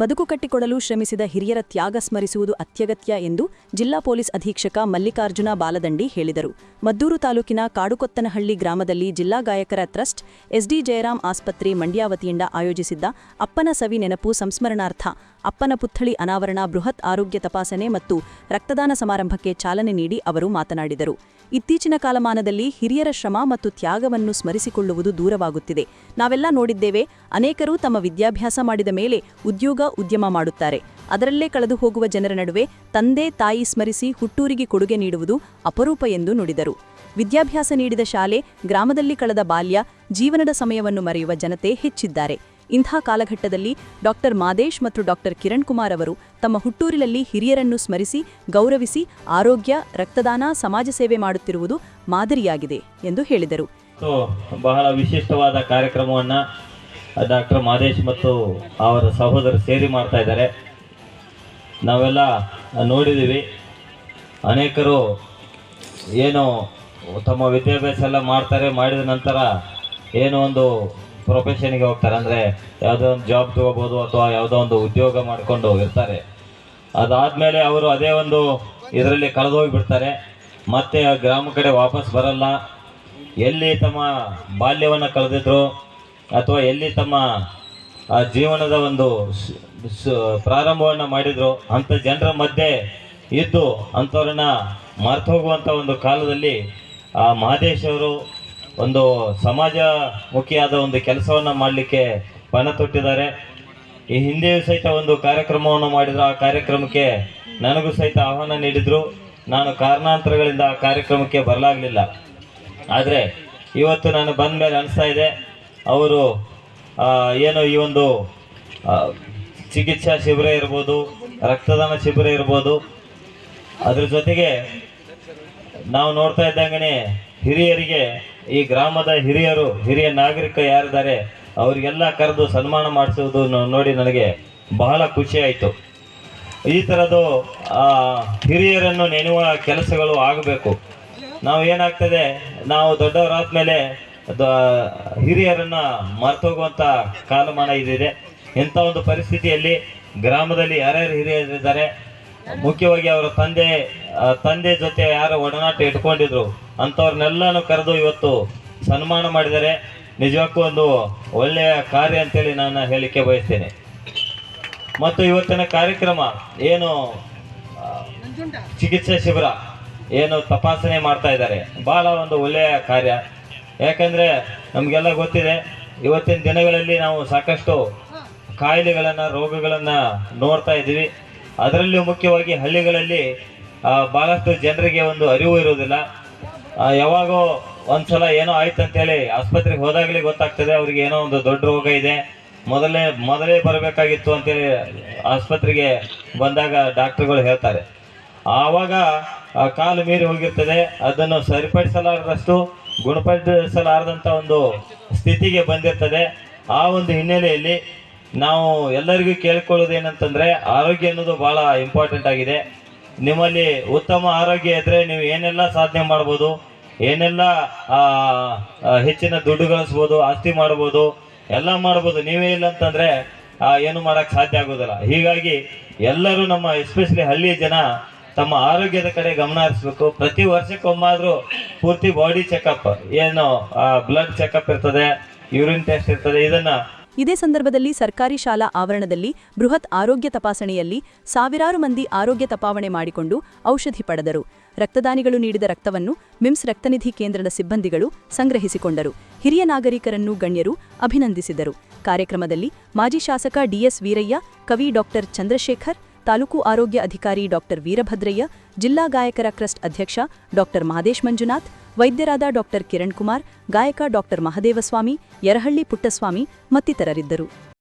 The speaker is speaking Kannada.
ಬದುಕು ಕಟ್ಟಿಕೊಡಲು ಶ್ರಮಿಸಿದ ಹಿರಿಯರ ತ್ಯಾಗ ಸ್ಮರಿಸುವುದು ಅತ್ಯಗತ್ಯ ಎಂದು ಜಿಲ್ಲಾ ಪೊಲೀಸ್ ಅಧೀಕ್ಷಕ ಮಲ್ಲಿಕಾರ್ಜುನ ಬಾಲದಂಡಿ ಹೇಳಿದರು. ಮದ್ದೂರು ತಾಲೂಕಿನ ಕಾಡುಕೊತ್ತನಹಳ್ಳಿ ಗ್ರಾಮದಲ್ಲಿ ಜಿಲ್ಲಾ ಗಾಯಕರ ಟ್ರಸ್ಟ್, ಎಸ್ಡಿ ಜಯರಾಮ್ ಆಸ್ಪತ್ರೆ ಮಂಡ್ಯ ವತಿಯಿಂದ ಆಯೋಜಿಸಿದ್ದ ಅಪ್ಪನ ಸವಿ ನೆನಪು ಸಂಸ್ಮರಣಾರ್ಥ, ಅಪ್ಪನ ಪುತ್ಥಳಿ ಅನಾವರಣ ಬೃಹತ್ ಆರೋಗ್ಯ ತಪಾಸಣೆ ಮತ್ತು ರಕ್ತದಾನ ಸಮಾರಂಭಕ್ಕೆ ಚಾಲನೆ ನೀಡಿ ಅವರು ಮಾತನಾಡಿದರು. ಇತ್ತೀಚಿನ ಕಾಲಮಾನದಲ್ಲಿ ಹಿರಿಯರ ಶ್ರಮ ಮತ್ತು ತ್ಯಾಗವನ್ನು ಸ್ಮರಿಸಿಕೊಳ್ಳುವುದು ದೂರವಾಗುತ್ತಿದೆ. ನಾವೆಲ್ಲ ನೋಡಿದ್ದೇವೆ, ಅನೇಕರು ತಮ್ಮ ವಿದ್ಯಾಭ್ಯಾಸ ಮಾಡಿದ ಮೇಲೆ ಉದ್ಯೋಗ ಉದ್ಯಮ ಮಾಡುತ್ತಾರೆ. ಅದರಲ್ಲೇ ಕಳೆದು ಹೋಗುವ ಜನರ ನಡುವೆ ತಂದೆ ತಾಯಿ ಸ್ಮರಿಸಿ ಹುಟ್ಟೂರಿಗೆ ಕೊಡುಗೆ ನೀಡುವುದು ಅಪರೂಪ ಎಂದು ನುಡಿದರು. ವಿದ್ಯಾಭ್ಯಾಸ ನೀಡಿದ ಶಾಲೆ, ಗ್ರಾಮದಲ್ಲಿ ಕಳೆದ ಬಾಲ್ಯ, ಜೀವನದ ಸಮಯವನ್ನು ಮರೆಯುವ ಜನತೆ ಹೆಚ್ಚಿದ್ದಾರೆ. ಇಂಥ ಕಾಲಘಟ್ಟದಲ್ಲಿ ಡಾಕ್ಟರ್ ಮಾದೇಶ್ ಮತ್ತು ಡಾಕ್ಟರ್ ಕಿರಣ್ ಕುಮಾರ್ ಅವರು ತಮ್ಮ ಹುಟ್ಟೂರಿನಲ್ಲಿ ಹಿರಿಯರನ್ನು ಸ್ಮರಿಸಿ, ಗೌರವಿಸಿ, ಆರೋಗ್ಯ, ರಕ್ತದಾನ, ಸಮಾಜ ಸೇವೆ ಮಾಡುತ್ತಿರುವುದು ಮಾದರಿಯಾಗಿದೆ ಎಂದು ಹೇಳಿದರು. ಬಹಳ ವಿಶಿಷ್ಟವಾದ ಕಾರ್ಯಕ್ರಮವನ್ನು ಡಾಕ್ಟರ್ ಮಾದೇಶ್ ಮತ್ತು ಅವರ ಸಹೋದರ ಸೇರಿ ಮಾಡ್ತಾ ಇದ್ದಾರೆ. ನಾವೆಲ್ಲ ನೋಡಿದ್ದೀವಿ. ಅನೇಕರು ಏನು ತಮ್ಮ ವಿದ್ಯಾಭ್ಯಾಸ ಎಲ್ಲ ಮಾಡ್ತಾರೆ, ಮಾಡಿದ ನಂತರ ಏನೋ ಒಂದು ಪ್ರೊಫೆಷನ್ಗೆ ಹೋಗ್ತಾರೆ. ಅಂದರೆ ಯಾವುದೋ ಒಂದು ಜಾಬ್ ತಗೋಬೋದು ಅಥವಾ ಯಾವುದೋ ಒಂದು ಉದ್ಯೋಗ ಮಾಡಿಕೊಂಡು ಇರ್ತಾರೆ. ಅದಾದಮೇಲೆ ಅವರು ಅದೇ ಒಂದು ಇದರಲ್ಲಿ ಕಳೆದು ಹೋಗಿಬಿಡ್ತಾರೆ ಮತ್ತೆ ಆ ಗ್ರಾಮ ಕಡೆ ವಾಪಸ್ ಬರಲ್ಲ. ಎಲ್ಲಿ ತಮ್ಮ ಬಾಲ್ಯವನ್ನು ಕಳೆದಿದ್ರು ಅಥವಾ ಎಲ್ಲಿ ತಮ್ಮ, ಆ, ಜೀವನದ ಒಂದು ಪ್ರಾರಂಭವನ್ನು ಮಾಡಿದ್ರು ಅಂಥ ಜನರ ಮಧ್ಯೆ ಇದ್ದು ಅಂಥವ್ರನ್ನ ಮರ್ತು ಹೋಗುವಂಥ ಒಂದು ಕಾಲದಲ್ಲಿ, ಆ ಮಹದೇಶವರು ಒಂದು ಸಮಾಜಮುಖಿಯಾದ ಒಂದು ಕೆಲಸವನ್ನು ಮಾಡಲಿಕ್ಕೆ ಪಣ ತೊಟ್ಟಿದ್ದಾರೆ. ಈ ಹಿಂದೆಯೂ ಸಹಿತ ಒಂದು ಕಾರ್ಯಕ್ರಮವನ್ನು ಮಾಡಿದ್ರು. ಆ ಕಾರ್ಯಕ್ರಮಕ್ಕೆ ನನಗೂ ಸಹಿತ ಆಹ್ವಾನ ನೀಡಿದ್ರು. ನಾನು ಕಾರಣಾಂತರಗಳಿಂದ ಆ ಕಾರ್ಯಕ್ರಮಕ್ಕೆ ಬರಲಾಗಲಿಲ್ಲ. ಆದರೆ ಇವತ್ತು ನಾನು ಬಂದ ಮೇಲೆ ಅನಿಸ್ತಾ ಇದೆ ಅವರು ಏನು ಈ ಒಂದು ಚಿಕಿತ್ಸಾ ಶಿಬಿರ ಇರ್ಬೋದು, ರಕ್ತದಾನ ಶಿಬಿರ ಇರ್ಬೋದು. ಅದ್ರ ಜೊತೆಗೆ ನಾವು ನೋಡ್ತಾ ಇದ್ದಂಗೆ ಹಿರಿಯರಿಗೆ, ಈ ಗ್ರಾಮದ ಹಿರಿಯರು, ಹಿರಿಯ ನಾಗರಿಕ ಯಾರಿದ್ದಾರೆ, ಅವರಿಗೆಲ್ಲ ಕರೆದು ಸನ್ಮಾನ ಮಾಡಿಸುವುದು ನೋಡಿ ನನಗೆ ಬಹಳ ಖುಷಿ ಆಯಿತು. ಈ ಥರದ್ದು ಹಿರಿಯರನ್ನು ನೆನೆಯುವ ಕೆಲಸಗಳು ಆಗಬೇಕು. ನಾವು ಏನಾಗ್ತದೆ, ನಾವು ದೊಡ್ಡವರಾದ್ಮೇಲೆ ದ ಹಿರಿಯರನ್ನ ಮರ್ತೋಗುವಂಥ ಕಾಲಮಾನ ಇದಿದೆ. ಇಂಥ ಒಂದು ಪರಿಸ್ಥಿತಿಯಲ್ಲಿ ಗ್ರಾಮದಲ್ಲಿ ಯಾರ್ಯಾರು ಹಿರಿಯರಿದ್ದಾರೆ, ಮುಖ್ಯವಾಗಿ ಅವರ ತಂದೆ ತಂದೆ ಜೊತೆ ಯಾರು ಒಡನಾಟ ಇಟ್ಕೊಂಡಿದ್ರು, ಅಂಥವ್ರನ್ನೆಲ್ಲನೂ ಕರೆದು ಇವತ್ತು ಸನ್ಮಾನ ಮಾಡಿದರೆ ನಿಜಕ್ಕೂ ಒಂದು ಒಳ್ಳೆಯ ಕಾರ್ಯ ಅಂತೇಳಿ ನಾನು ಹೇಳಿಕೆ ಬಯಸ್ತೇನೆ. ಮತ್ತು ಇವತ್ತಿನ ಕಾರ್ಯಕ್ರಮ ಏನು ಚಿಕಿತ್ಸೆ ಶಿಬಿರ ಏನು ತಪಾಸಣೆ ಮಾಡ್ತಾ ಇದ್ದಾರೆ. ಬಹಳ ಒಂದು ಒಳ್ಳೆಯ ಕಾರ್ಯ. ಯಾಕಂದ್ರೆ ನಮಗೆಲ್ಲ ಗೊತ್ತಿದೆ, ಇವತ್ತಿನ ದಿನಗಳಲ್ಲಿ ನಾವು ಸಾಕಷ್ಟು ಕಾಯಿಲೆಗಳನ್ನು, ರೋಗಗಳನ್ನು ನೋಡ್ತಾ ಇದ್ದೀವಿ. ಅದರಲ್ಲೂ ಮುಖ್ಯವಾಗಿ ಹಳ್ಳಿಗಳಲ್ಲಿ ಭಾಳಷ್ಟು ಜನರಿಗೆ ಒಂದು ಅರಿವು ಇರೋದಿಲ್ಲ ಯಾವಾಗೋ ಒಂದು ಸಲ ಏನೋ ಆಯ್ತು ಅಂತೇಳಿ ಆಸ್ಪತ್ರೆಗೆ ಹೋದಾಗಲೇ ಗೊತ್ತಾಗ್ತದೆ, ಅವ್ರಿಗೆ ಏನೋ ಒಂದು ದೊಡ್ಡ ರೋಗ ಇದೆ. ಮೊದಲೇ ಮೊದಲೇ ಬರಬೇಕಾಗಿತ್ತು ಅಂತೇಳಿ ಆಸ್ಪತ್ರೆಗೆ ಬಂದಾಗ ಡಾಕ್ಟರ್ಗಳು ಹೇಳ್ತಾರೆ. ಆವಾಗ ಕಾಲು ಮೀರಿ ಹೋಗಿರ್ತದೆ. ಅದನ್ನು ಸರಿಪಡಿಸಲಾರದಷ್ಟು ಗುಣಪಡಿಸಲಾರದಂಥ ಒಂದು ಸ್ಥಿತಿಗೆ ಬಂದಿರ್ತದೆ. ಆ ಒಂದು ಹಿನ್ನೆಲೆಯಲ್ಲಿ ನಾವು ಎಲ್ಲರಿಗೂ ಕೇಳಿಕೊಳ್ಳೋದು ಏನಂತಂದರೆ ಆರೋಗ್ಯ ಅನ್ನೋದು ಭಾಳ ಇಂಪಾರ್ಟೆಂಟ್ ಆಗಿದೆ. ನಿಮ್ಮಲ್ಲಿ ಉತ್ತಮ ಆರೋಗ್ಯ ಇದ್ದರೆ ನೀವು ಏನೆಲ್ಲ ಸಾಧನೆ ಮಾಡ್ಬೋದು, ಏನೆಲ್ಲ ಹೆಚ್ಚಿನ ದುಡ್ಡು ಗಳಿಸ್ಬೋದು, ಆಸ್ತಿ ಮಾಡ್ಬೋದು, ಎಲ್ಲ ಮಾಡ್ಬೋದು, ನೀವೇ ಇಲ್ಲ ಅಂತಂದರೆ ಏನು ಮಾಡೋಕ್ಕೆ ಸಾಧ್ಯ ಆಗೋದಿಲ್ಲ. ಹೀಗಾಗಿ ಎಲ್ಲರೂ ನಮ್ಮ ಎಸ್ಪೆಷಲಿ ಹಳ್ಳಿ ಜನ ತಮ್ಮ ಆರೋಗ್ಯದ ಕಡೆ ಗಮನ ಹರಿಸ್ಬೇಕು. ಪ್ರತಿ ವರ್ಷಕ್ಕೊಮ್ಮಾದ್ರೂ ಪೂರ್ತಿ ಬಾಡಿ ಚೆಕಪ್ ಏನು ಬ್ಲಡ್ ಚೆಕಪ್ ಇರ್ತದೆ ಯೂರಿನ್ ಟೆಸ್ಟ್ ಇರ್ತದೆ, ಇದನ್ನ ಇದೇ ಸಂದರ್ಭದಲ್ಲಿ ಸರ್ಕಾರಿ ಶಾಲಾ ಆವರಣದಲ್ಲಿ ಬೃಹತ್ ಆರೋಗ್ಯ ತಪಾಸಣೆಯಲ್ಲಿ ಸಾವಿರಾರು ಮಂದಿ ಆರೋಗ್ಯ ತಪಾವಣೆ ಮಾಡಿಕೊಂಡು ಔಷಧಿ ಪಡೆದರು. ರಕ್ತದಾನಿಗಳು ನೀಡಿದ ರಕ್ತವನ್ನು ಮಿಮ್ಸ್ ರಕ್ತನಿಧಿ ಕೇಂದ್ರದ ಸಿಬ್ಬಂದಿಗಳು ಸಂಗ್ರಹಿಸಿಕೊಂಡರು. ಹಿರಿಯ ನಾಗರಿಕರನ್ನು ಗಣ್ಯರು ಅಭಿನಂದಿಸಿದರು. ಕಾರ್ಯಕ್ರಮದಲ್ಲಿ ಮಾಜಿ ಶಾಸಕ ಡಿಎಸ್ ವೀರಯ್ಯ, ಕವಿ ಡಾಕ್ಟರ್ ಚಂದ್ರಶೇಖರ್ ತಾಲೂಕು ಆರೋಗ್ಯ ಅಧಿಕಾರಿ ಡಾಕ್ಟರ್ ವೀರಭದ್ರಯ್ಯ, ಜಿಲ್ಲಾ ಗಾಯಕರ ಕ್ರಸ್ಟ್ ಅಧ್ಯಕ್ಷ ಡಾಕ್ಟರ್ ಮಹದೇಶ್ ಮಂಜುನಾಥ್, ವೈದ್ಯರಾದ ಡಾಕ್ಟರ್ ಕಿರಣ್ ಕುಮಾರ್, ಗಾಯಕ ಡಾಕ್ಟರ್ ಮಹದೇವಸ್ವಾಮಿ, ಯರಹಳ್ಳಿ ಪುಟ್ಟಸ್ವಾಮಿ ಮತ್ತಿತರರಿದ್ದರು.